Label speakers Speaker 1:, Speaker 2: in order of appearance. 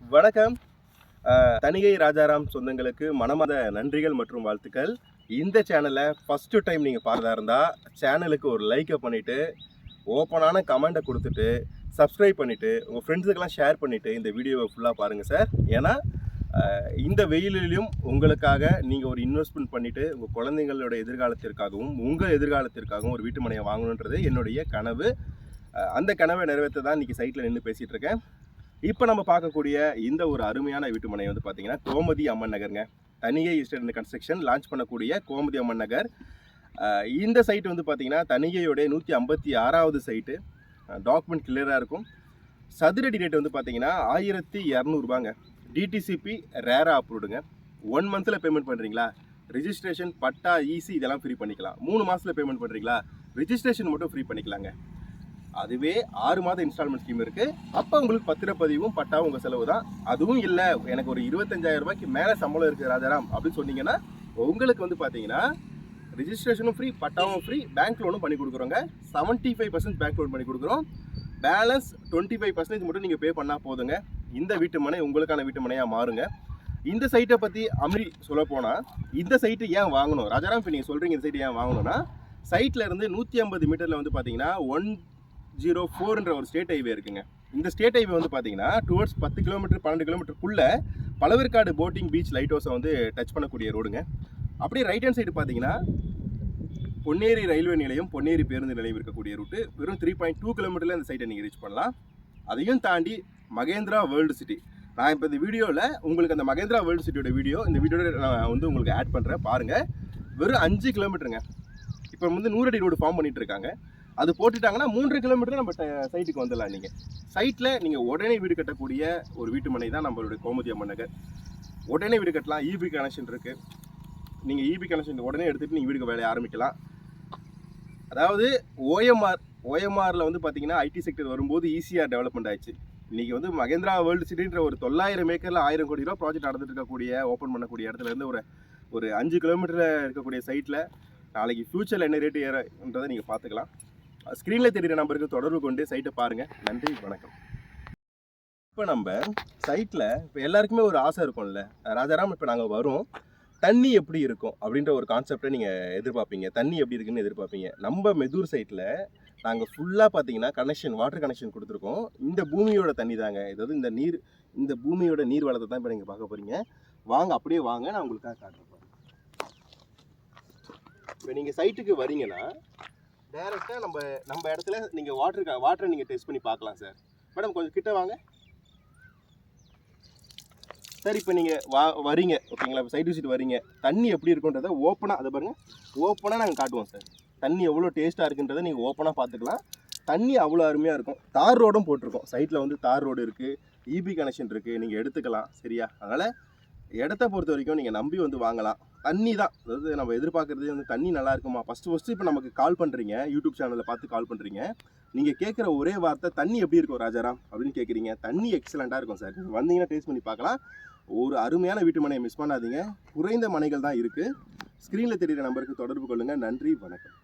Speaker 1: வணக்கம். தனிகை ராஜாராம் சொந்தங்களுக்கு மனமாத நன்றிகள் மற்றும் வாழ்த்துக்கள். இந்த சேனலை ஃபஸ்ட்டு டைம் நீங்கள் பார்த்தா இருந்தால் சேனலுக்கு ஒரு லைக்கை பண்ணிவிட்டு ஓப்பனான கமெண்ட்டை கொடுத்துட்டு சப்ஸ்கிரைப் பண்ணிவிட்டு உங்கள் ஃப்ரெண்ட்ஸுக்கெல்லாம் ஷேர் பண்ணிவிட்டு இந்த வீடியோவை ஃபுல்லாக பாருங்கள் சார் ஏன்னா இந்த வெயிலிலும் உங்களுக்காக நீங்கள் ஒரு இன்வெஸ்ட்மெண்ட் பண்ணிவிட்டு உங்கள் குழந்தைங்களோட எதிர்காலத்திற்காகவும் உங்கள் எதிர்காலத்திற்காகவும் ஒரு வீட்டு மனையை வாங்கணுன்றது என்னுடைய கனவு. அந்த கனவை நிறைவேற்ற தான் இன்றைக்கி சைட்டில் நின்று பேசிகிட்டு இருக்கேன். இப்போ நம்ம பார்க்கக்கூடிய இந்த ஒரு அருமையான வீட்டுமனை வந்து பார்த்தீங்கன்னா கோமதி அம்மன் நகருங்க. தனிகை இஸ்டேட் கன்ஸ்ட்ரக்ஷன் லான்ச் பண்ணக்கூடிய கோமதி அம்மன் நகர். இந்த சைட் வந்து பார்த்தீங்கன்னா தனிகையோடைய நூற்றி ஐம்பத்தி ஆறாவது சைட்டு டாக்குமெண்ட் கிளியராக இருக்கும். சதுரடி ரேட் வந்து பார்த்தீங்கன்னா ஆயிரத்தி இரநூறுபாங்க டிடிசிபி ரேராக அப்ரூவ்டுங்க ஒன் மந்தில் பேமெண்ட் பண்ணுறீங்களா ரிஜிஸ்ட்ரேஷன் பட்டா ஈசி இதெல்லாம் ஃப்ரீ பண்ணிக்கலாம். மூணு மாதத்தில் பேமெண்ட் பண்ணுறீங்களா ரிஜிஸ்ட்ரேஷன் மட்டும் ஃப்ரீ பண்ணிக்கலாங்க. அதுவே ஆறு மாத இன்ஸ்டால்மெண்ட் ஸ்கீம் இருக்குது அப்போ உங்களுக்கு பத்திரப்பதிவும் பட்டாவும் உங்கள் செலவு தான். அதுவும் இல்லை எனக்கு ஒரு இருபத்தஞ்சாயிரம் ரூபாய்க்கு மேலே சம்பளம் இருக்குது ராஜாராம் அப்படின்னு சொன்னீங்கன்னா உங்களுக்கு வந்து பார்த்தீங்கன்னா ரிஜிஸ்ட்ரேஷனும் ஃப்ரீ பட்டாவும் ஃப்ரீ பேங்க் லோனும் பண்ணி கொடுக்குறோங்க. Seventy five percent bank loan பண்ணி கொடுக்குறோம். பேலன்ஸ் டுவெண்ட்டி ஃபைவ் பர்சன்டேஜ் மட்டும் நீங்கள் பே பண்ணால் போதுங்க. இந்த வீட்டு மனை உங்களுக்கான வீட்டு மனையாக மாறுங்க. இந்த சைட்டை பற்றி அமிரி சொல்ல போனால் இந்த சைட்டு ஏன் வாங்கணும்? ராஜாராம் இப்போ நீங்கள் சொல்கிறீங்க இந்த சைட்டு ஏன் வாங்கணும்னா சைட்டில் இருந்து நூற்றி ஐம்பது மீட்டரில் வந்து பார்த்தீங்கன்னா ஒன் ஜீரோ ஃபோர்ன்ற ஒரு ஸ்டேட் ஹைவே இருக்குங்க. இந்த ஸ்டேட் ஹைவே வந்து பார்த்தீங்கன்னா டுவர்ட்ஸ் பத்து கிலோமீட்டர் பன்னெண்டு கிலோமீட்டருக்குள்ளே பழவேற்காடு போட்டிங் பீச் லைட் ஹவுஸை வந்து டச் பண்ணக்கூடிய ரோடுங்க அப்படியே ரைட் ஹேண்ட் சைடு பார்த்தீங்கன்னா பொன்னேரி ரயில்வே நிலையம் பொன்னேரி பேருந்து நிலையம் இருக்கக்கூடிய ரூட்டு வெறும் த்ரீ பாயிண்ட் டூ கிலோமீட்டரில் இந்த சைட்டை நீங்கள் ரீச் பண்ணலாம். அதையும் தாண்டி மகேந்திரா வேர்ல்டு சிட்டி நான் இப்போ இந்த வீடியோவில் உங்களுக்கு அந்த மகேந்திரா வேர்ல்டு சிட்டியோட வீடியோ இந்த வீடியோட நான் வந்து உங்களுக்கு ஆட் பண்ணுறேன் பாருங்கள் வெறும் அஞ்சு கிலோமீட்டருங்க இப்போ வந்து நூறடி ரோடு ஃபார்ம் பண்ணிகிட்டு இருக்காங்க. அது போட்டுட்டாங்கன்னா மூன்று கிலோமீட்டர் நம்ம சைட்டுக்கு வந்துடலாம் நீங்கள் சைட்டில் நீங்கள் உடனே வீடு கட்டக்கூடிய ஒரு வீட்டு மனை தான் நம்மளுடைய கோமதி அம்மன் நகர். உடனே வீடு கட்டலாம் இபி கனெக்ஷன் இருக்குது நீங்கள் இபி கனெக்ஷன் உடனே எடுத்துகிட்டு நீங்கள் வீடு வேலையை ஆரம்பிக்கலாம். அதாவது ஓஎம்ஆர் ஓஎம்ஆரில் வந்து பார்த்தீங்கன்னா ஐடி செக்டர் வரும்போது ஈஸியாக டெவலப்மெண்ட் ஆயிடுச்சு. இன்றைக்கி வந்து மகேந்திரா வேர்ல்டு சிட்டின்ற ஒரு தொள்ளாயிரம் ஏக்கரில் ஆயிரம் கோடி ரூபா ப்ராஜெக்ட் நடந்துட்டு இருக்கக்கூடிய ஓப்பன் பண்ணக்கூடிய இடத்துல இருந்து ஒரு ஒரு அஞ்சு கிலோமீட்டரில் இருக்கக்கூடிய சைட்டில் நாளைக்கு ஃப்யூச்சரில் என்ன ரேட்டு ஏறன்றதை நீங்கள் பார்த்துக்கலாம். ஸ்க்ரீனில் தெரிகிற நம்பருக்கு தொடர்பு கொண்டு சைட்டை பாருங்கள் நன்றி வணக்கம். இப்போ நம்ம சைட்டில் இப்போ எல்லாருக்குமே ஒரு ஆசை இருக்கும்ல. ராஜாராம் இப்போ நாங்கள் வரோம். தண்ணி எப்படி இருக்கும்? அப்படின்ற ஒரு கான்செப்டை நீங்கள் எதிர்பார்ப்பீங்க. தண்ணி எப்படி இருக்குன்னு எதிர்பார்ப்பீங்க. நம்ம மெதூர் சைட்டில் நாங்கள் ஃபுல்லாக பார்த்தீங்கன்னா கனெக்ஷன் வாட்டர் கனெக்ஷன் கொடுத்துருக்கோம். இந்த பூமியோட தண்ணி தாங்க. இதாவது இந்த நீர் இந்த பூமியோட நீர் வளத்தை தான் இப்போ நீங்கள் பார்க்க போகிறீங்க வாங்க அப்படியே வாங்க. நான் உங்களுக்காக காட்டுறேன் இப்போ நீங்கள் சைட்டுக்கு வரீங்கன்னா டேரெக்டாக நம்ம நம்ம இடத்துல நீங்கள் வாட்டர் வாட்டரை நீங்கள் டெஸ்ட் பண்ணி பார்க்கலாம் சார் மேடம் கொஞ்சம் கிட்ட வாங்க. சார் இப்போ நீங்கள் வா வரீங்க ஓகேங்களா? இப்போ சைட் விசிட் வரீங்க. தண்ணி எப்படி இருக்குன்றதை ஓப்பனாக அதை பாருங்கள் ஓப்பனாக நாங்கள் காட்டுவோம் சார் தண்ணி எவ்வளோ டேஸ்ட்டாக இருக்குன்றதை நீங்கள் ஓப்பனாக பார்த்துக்கலாம். தண்ணி அவ்வளோ அருமையாக இருக்கும். தார் ரோடும் போட்டிருக்கோம். சைட்டில் வந்து தார் ரோடு இருக்குது இபி கனெக்ஷன் இருக்குது நீங்கள் எடுத்துக்கலாம் சரியா? அதனால் இடத்த பொறுத்த வரைக்கும் நீங்கள் நம்பி வந்து வாங்கலாம். தண்ணி தான். அதாவது நம்ம எதிர்பார்க்குறது வந்து தண்ணி நல்லா இருக்குமா? ஃபஸ்ட்டு ஃபஸ்ட்டு இப்போ நமக்கு கால் பண்ணுறீங்க யூடியூப் சேனலில் பார்த்து கால் பண்ணுறீங்க நீங்கள் கேட்குற ஒரே வார்த்தை தண்ணி எப்படி இருக்கும் ராஜாராம்? அப்படின்னு கேட்குறீங்க. தண்ணி எக்ஸலண்ட்டாக இருக்கும் சார் நீங்கள் வந்தீங்கன்னா டேஸ்ட் பண்ணி பார்க்கலாம். ஒரு அருமையான வீட்டு மனையை மிஸ் பண்ணாதீங்க. குறைந்த மனைகள் தான் இருக்குது ஸ்க்ரீனில் தெரிகிற நம்பருக்கு தொடர்பு கொள்ளுங்கள் நன்றி வணக்கம்.